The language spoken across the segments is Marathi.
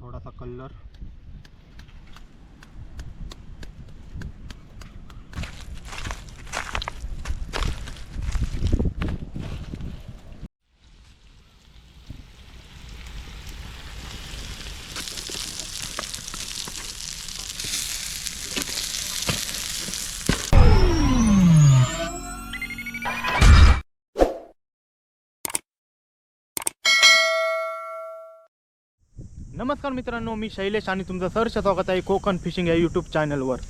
थोडासा कलर नमस्कार मित्रांनो मी शैलेश आणि तुमचं सहर्ष स्वागत आहे कोकण फिशिंग या यूट्यूब चॅनलवर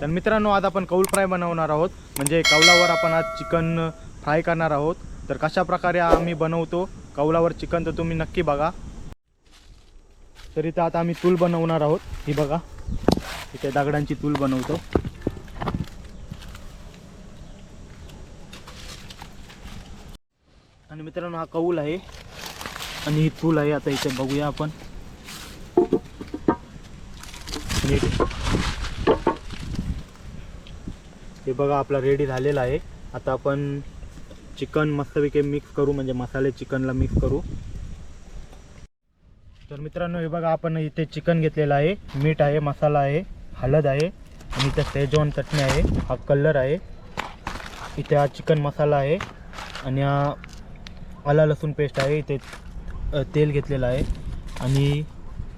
तर मित्रांनो आज आपण कौल फ्राय बनवणार आहोत. म्हणजे कौलावर आपण आज चिकन फ्राय करणार आहोत. तर कशा प्रकारे आम्ही बनवतो कौलावर चिकन तर तुम्ही नक्की बघा. तर इथं आता आम्ही तूल बनवणार आहोत. ही बघा. इथे दगडांची तूल बनवतो. आणि मित्रांनो हा कौल आहे. आणि ही तूल आहे. आता इथे बघूया आपण. नीट हे बघा आपला रेडी झालेला आहे. आता आपण चिकन मस्तपैकी मिक्स करू म्हणजे मसाले चिकनला मिक्स करू. तर मित्रांनो हे बघा आपण इथे चिकन घेतलेलं आहे. मीठ आहे मसाला आहे हळद आहे आणि इथे सेजवान चटणी आहे. हा कलर आहे. इथे हा चिकन मसाला आहे. आणि हा आला लसूण पेस्ट आहे. इथे तेल घेतलेलं आहे. आणि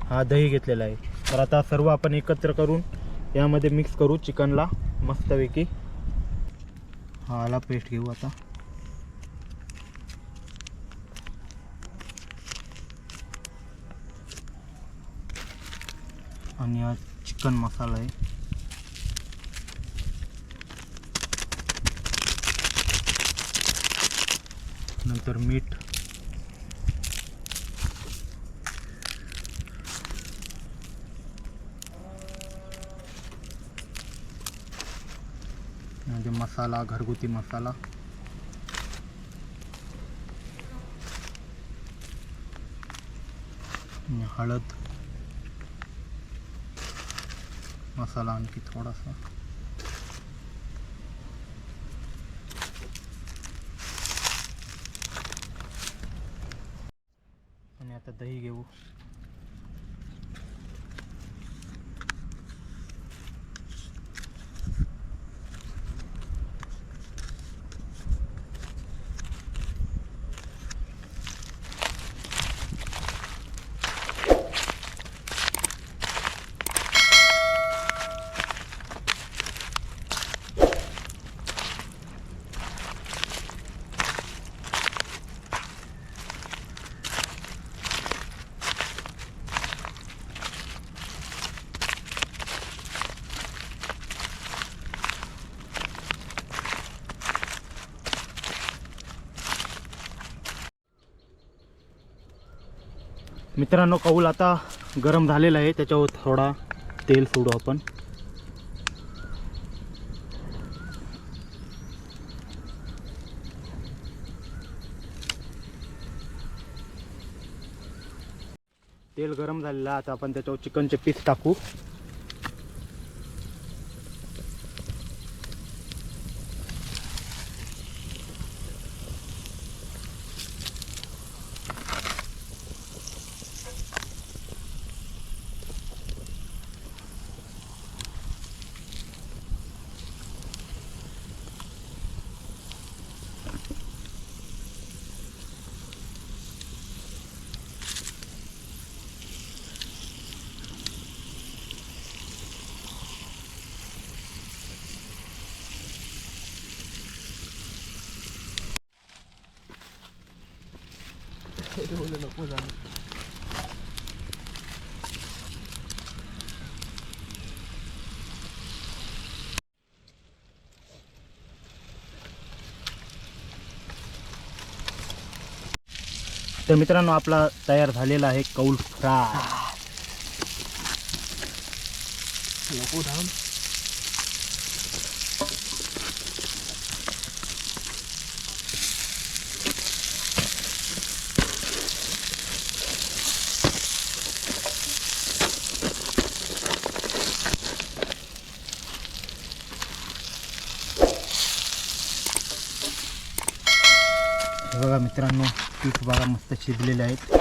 हा दही घेतलेला आहे. तर आता सर्व आपण एकत्र करून यामध्ये मिक्स करू चिकनला मस्तपैकी. हा आला पेस्ट घेऊ आता. आणि हा चिकन मसाला आहे. नंतर मीठ. म्हणजे मसाला घरगुती मसाला. आणि हळद. मसाला आणखी थोडासा. आणि आता दही घेऊ. मित्रांनो कौल आता गरम झालेला आहे. त्याच्यावर थोडा तेल सोडू आपण. तेल गरम झालेलं आहे. आता आपण त्याच्यावर चिकनचे पीस टाकू. तर मित्रांनो आपला तयार झालेला आहे कौल फ्राय. नको धाम हे बघा मित्रांनो पीठ बघा मस्त शिजलेले आहेत.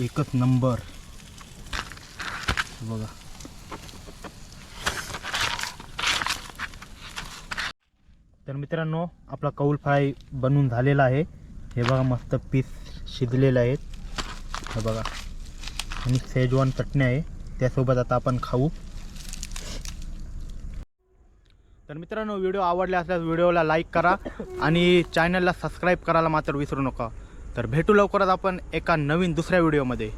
एकच नंबर. बघा. तर मित्रांनो आपला कौल फ्राय बनून झालेला आहे. हे बघा मस्त पीस शिजलेले आहेत. हे बघा. आणि सेजवान चटणी आहे. त्यासोबत आता आपण खाऊ. तर मित्रांनो व्हिडिओ आवडला असल्यास व्हिडिओला लाईक करा आणि चॅनलला सबस्क्राईब करायला मात्र विसरू नका. तर भेटू लवकरच आपण एका नवीन दुसऱ्या व्हिडिओमध्ये.